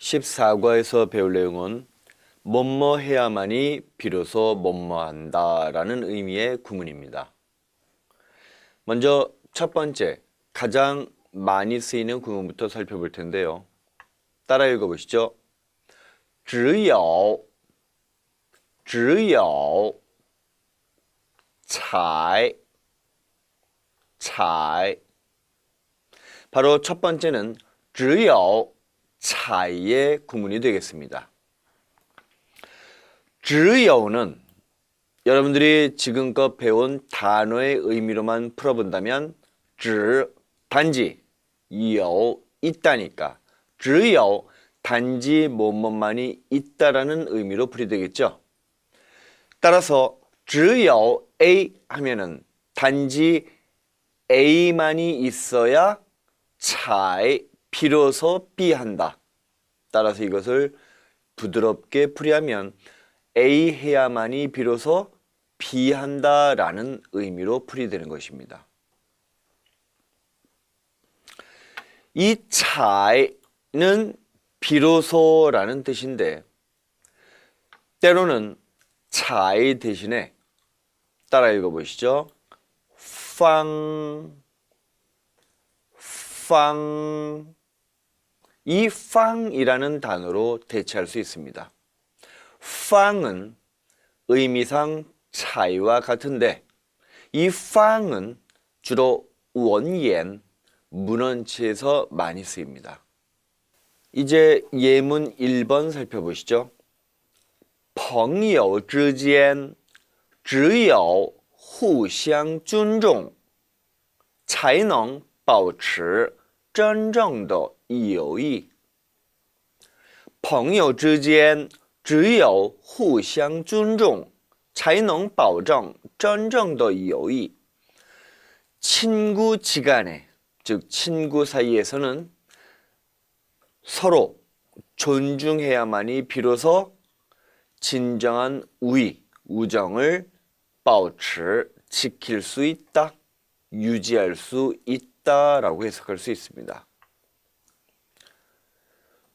14과에서 배울 내용은 뭐뭐 해야만이 비로소 뭐뭐 한다라는 의미의 구문입니다. 먼저 첫 번째 가장 많이 쓰이는 구문부터 살펴볼 텐데요. 따라 읽어보시죠. 只有只有才才 바로 첫 번째는 只有 차이의 구문이 되겠습니다. 只有는 여러분들이 지금껏 배운 단어의 의미로만 풀어본다면 只 단지 有 있다니까 只有 단지 뭐뭐만이 있다라는 의미로 풀이되겠죠. 따라서 只有 A 하면은 단지 A만이 있어야 차에 비로소 B 한다. 따라서 이것을 부드럽게 풀이하면 A 해야만이 비로소 B 한다라는 의미로 풀이되는 것입니다. 이 차이는 비로소라는 뜻인데 때로는 차이 대신에 따라 읽어보시죠. 팡, 팡. 이 팡이라는 단어로 대체할 수 있습니다. 팡은 의미상 차이와 같은데 이 팡은 주로 원옌, 문헌치에서 많이 쓰입니다. 이제 예문 1번 살펴보시죠. 朋友之间只有互相尊重，才能保持真正的 友谊。朋友之间只有互相尊重，才能保证真正的友谊。 친구 지간에, 즉 친구 사이에서는 서로 존중해야만이 비로소 진정한 우위, 우정을 保持 지킬 수 있다, 유지할 수 있다라고 해석할 수 있습니다.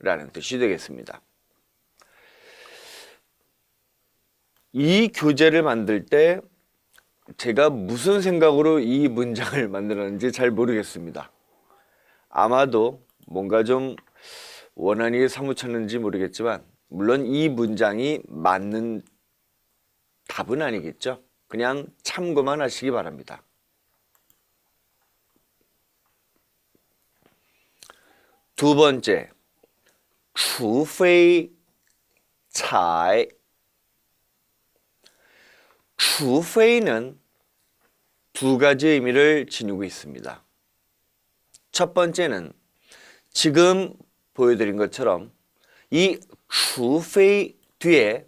라는 뜻이 되겠습니다. 이 교재를 만들 때 제가 무슨 생각으로 이 문장을 만들었는지 잘 모르겠습니다. 아마도 뭔가 좀 원한이 사무쳤는지 모르겠지만 물론 이 문장이 맞는 답은 아니겠죠. 그냥 참고만 하시기 바랍니다. 두 번째, 除非才 除非는 두 가지 의미를 지니고 있습니다. 첫 번째는 지금 보여드린 것처럼 이 除非 뒤에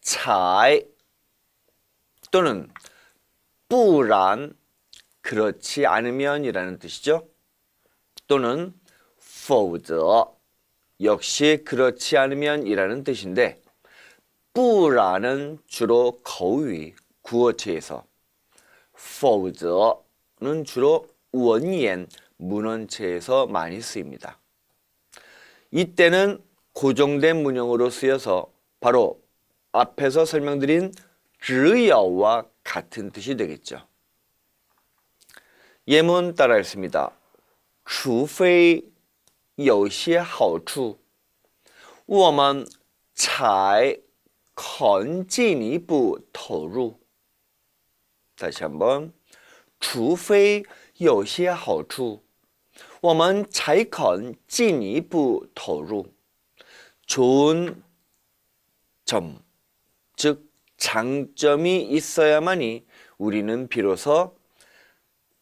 才 또는 不然 그렇지 않으면이라는 뜻이죠. 또는 否则 역시 그렇지 않으면이라는 뜻인데 不然은 주로 거위 구어체에서 否则는 주로 원옌 문헌체에서 많이 쓰입니다. 이때는 고정된 문형으로 쓰여서 바로 앞에서 설명드린 只有와 같은 뜻이 되겠죠. 예문 따라 읽습니다. 除非 有些好处，我们才肯进一步投入。 다시 한번 除非有些好处，我们才肯进一步投入。 좋은 점, 즉 장점이 있어야만이 우리는 비로소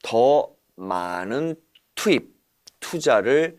더 많은 투입, 투자를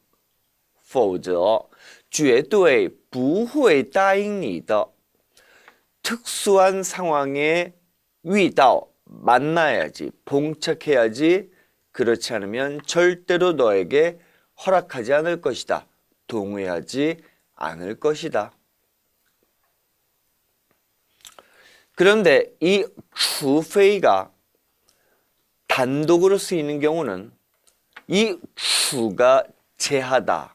否则绝对不会答应你的。 특수한 상황에 위다 만나야지 봉착해야지 그렇지 않으면 절대로 너에게 허락하지 않을 것이다. 동의하지 않을 것이다. 그런데 이 추페이가 단독으로 쓰이는 경우는 이 추가 제하다,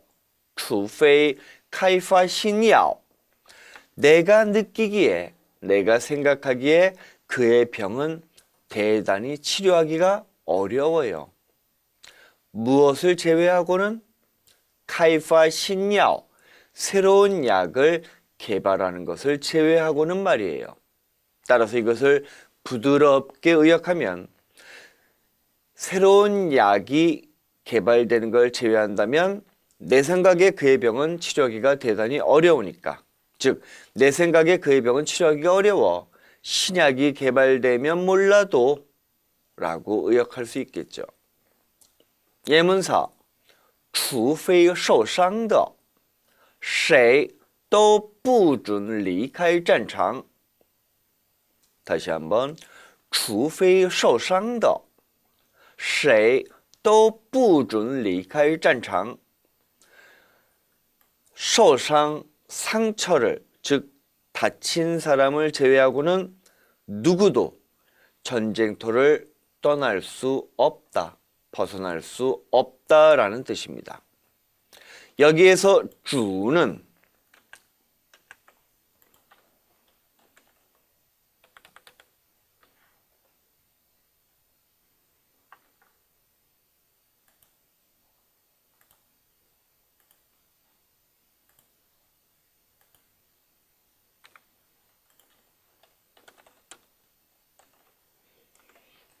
除非 카이파 신이야. 내가 느끼기에 내가 생각하기에 그의 병은 대단히 치료하기가 어려워요. 무엇을 제외하고는 카이파 신야 새로운 약을 개발하는 것을 제외하고는 말이에요. 따라서 이것을 부드럽게 의역하면 새로운 약이 개발되는 걸 제외한다면 내 생각에 그의 병은 치료하기가 대단히 어려우니까 즉, 내 생각에 그의 병은 치료하기가 어려워. 신약이 개발되면 몰라도 라고 의역할 수 있겠죠. 예문사 除非受伤的谁都不准离开战场 다시 한번 除非受伤的谁都不准离开战场 受伤 상처를 즉 다친 사람을 제외하고는 누구도 전쟁터를 떠날 수 없다. 벗어날 수 없다라는 뜻입니다. 여기에서 주는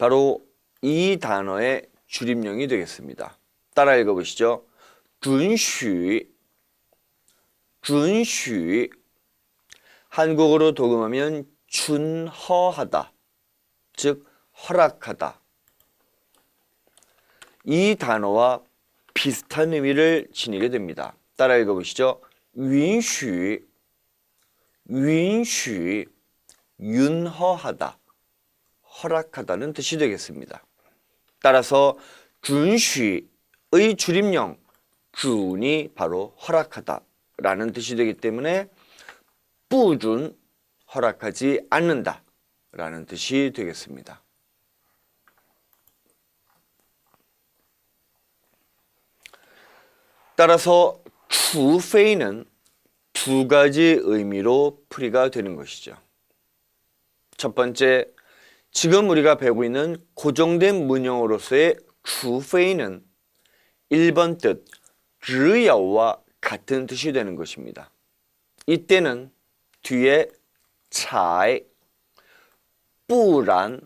바로 이 단어의 줄임령이 되겠습니다. 따라 읽어보시죠. 准许, 准许. 한국어로 도금하면 준허하다, 즉 허락하다. 이 단어와 비슷한 의미를 지니게 됩니다. 따라 읽어보시죠. 允许, 允许, 윤허하다. 허락하다는 뜻이 되겠습니다. 따라서 준쉬의 줄임령 준이 바로 허락하다라는 뜻이 되기 때문에 뿌준 허락하지 않는다라는 뜻이 되겠습니다. 따라서 추페이는 두 가지 의미로 풀이가 되는 것이죠. 첫 번째, 지금 우리가 배우고 있는 고정된 문형으로서의 주페이는 1번 뜻, 즈여와 같은 뜻이 되는 것입니다. 이때는 뒤에 차이, 뿌란,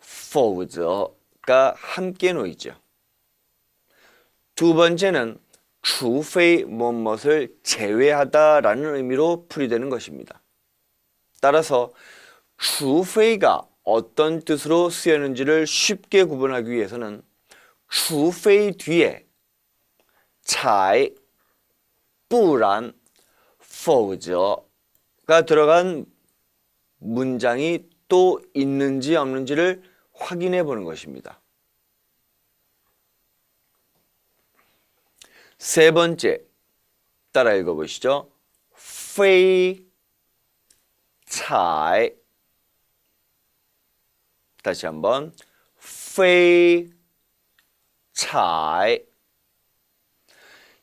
否则가 함께 놓이죠. 두 번째는 주페이 무엇을 제외하다라는 의미로 풀이되는 것입니다. 따라서 주페이가 어떤 뜻으로 쓰였는지를 쉽게 구분하기 위해서는 추페이 뒤에 차이 뿌란 포저가 들어간 문장이 또 있는지 없는지를 확인해 보는 것입니다. 세 번째 따라 읽어보시죠. 페이 차이 다시 한번 페이차이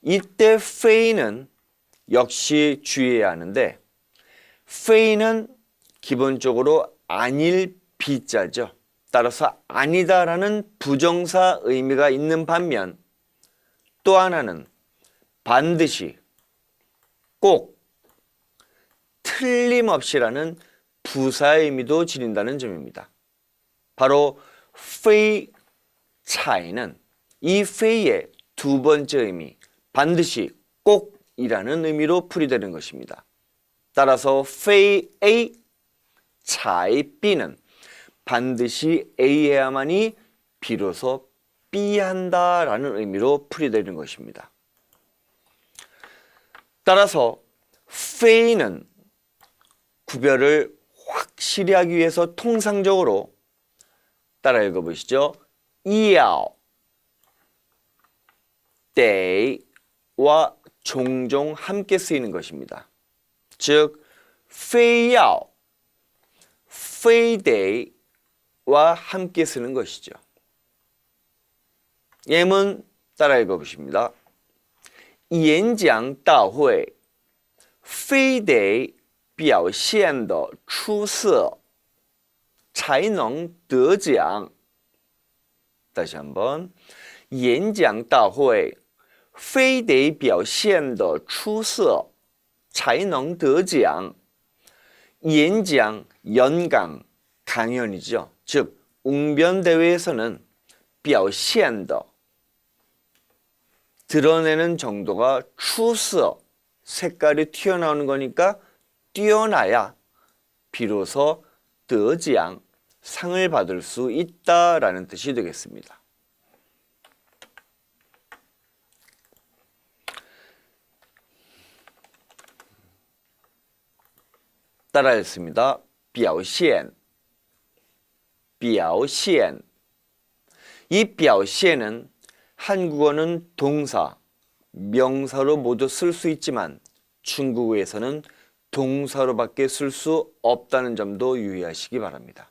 이때 페이는 역시 주의해야 하는데 페이는 기본적으로 아닐 비자죠. 따라서 아니다라는 부정사 의미가 있는 반면 또 하나는 반드시 꼭 틀림없이라는 부사의 의미도 지닌다는 점입니다. 바로 페이 차이는 이 페이의 두 번째 의미 반드시 꼭이라는 의미로 풀이되는 것입니다. 따라서 페이 A 차이 B는 반드시 A해야만이 비로소 B 한다라는 의미로 풀이되는 것입니다. 따라서 페이는 구별을 확실히 하기 위해서 통상적으로 따라 읽어보시죠. 이야오, 데이와 종종 함께 쓰이는 것입니다. 즉, 페이야오, 페이데이와 함께 쓰는 것이죠. 예문 따라 읽어보십니다. 演讲大会非得表现的出色 才能得奖。다시한번演讲大会非得表现的出色才能得奖。演讲연강 강연이죠. 즉 웅변 대회에서는 表现的 드러내는 정도가 추서 색깔이 튀어나오는 거니까 뛰어나야 비로소 드지양 상을 받을 수 있다라는 뜻이 되겠습니다. 따라 읽습니다. 表现,表现. 이 表现은 한국어는 동사, 명사로 모두 쓸 수 있지만 중국어에서는 동사로밖에 쓸 수 없다는 점도 유의하시기 바랍니다.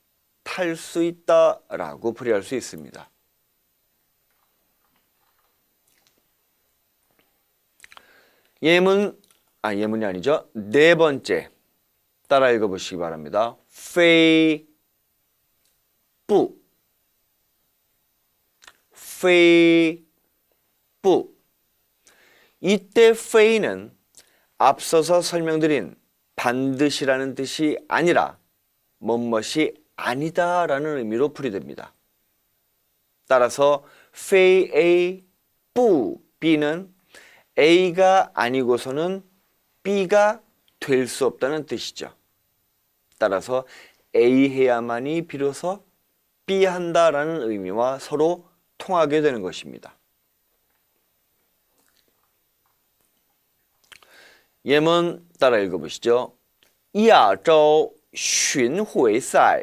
탈 수 있다라고 풀이할 수 있습니다. 예문 아 예문이 아니죠. 네 번째 따라 읽어 보시기 바랍니다. 페이뿌 페이뿌 이때 페이는 앞서서 설명드린 반드시라는 뜻이 아니라 뭐뭇이 아니다라는 의미로 풀이됩니다. 따라서 페이 A, 뿌 B는 A가 아니고서는 B가 될 수 없다는 뜻이죠. 따라서 A 해야만이 비로소 B 한다라는 의미와 서로 통하게 되는 것입니다. 예문 따라 읽어보시죠. 亚洲巡回赛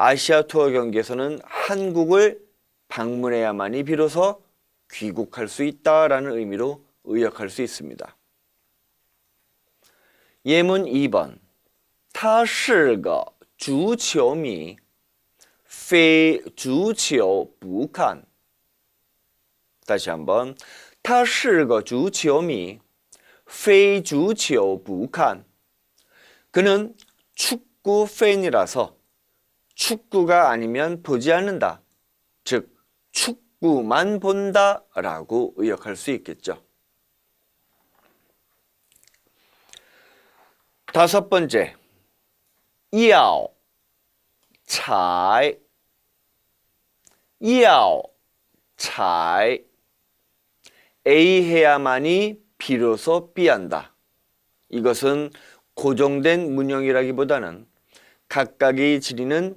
아시아 투어 경기에서는 한국을 방문해야만이 비로소 귀국할 수 있다라는 의미로 의역할 수 있습니다. 예문 2번 他是个足球迷非足球不看 다시 한번. 他是个足球迷,非足球不看. 그는 축구 팬이라서 축구가 아니면 보지 않는다. 즉, 축구만 본다 라고 의역할 수 있겠죠. 다섯 번째, 要才要잘 A 해야만이 비로소 B한다. 이것은 고정된 문형이라기보다는 각각이 지니는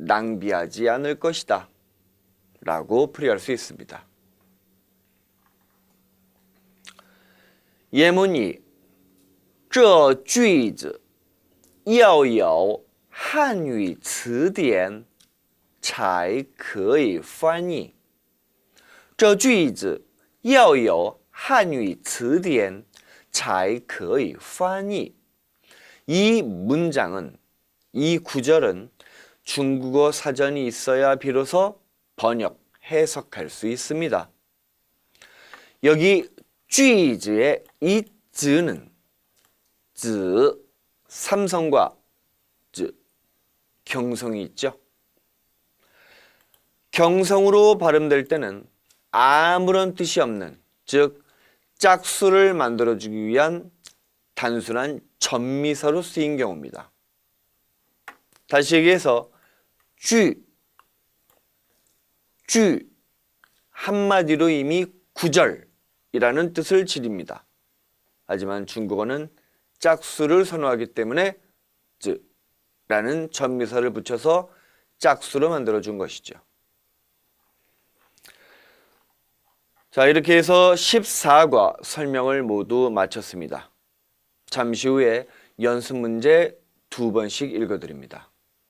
낭비하지 않을 것이다. 라고 풀이할 수 있습니다. 예문이 这句子要有汉语词典才可以翻译。这句子要有汉语词典才可以翻译。 이 문장은 이 구절은 중국어 사전이 있어야 비로소 번역, 해석할 수 있습니다. 여기 쥐즈의 이 즈는 즈, 삼성과 즈, 경성이 있죠. 경성으로 발음될 때는 아무런 뜻이 없는 즉 짝수를 만들어주기 위한 단순한 전미사로 쓰인 경우입니다. 다시 얘기해서 句,句 한마디로 이미 구절이라는 뜻을 지립니다. 하지만 중국어는 짝수를 선호하기 때문에 '라는 전미사를 붙여서 짝수로 만들어 준 것이죠. 자, 이렇게 해서 14과 설명을 모두 마쳤습니다. 잠시 후에 연습 문제 두 번씩 읽어 드립니다.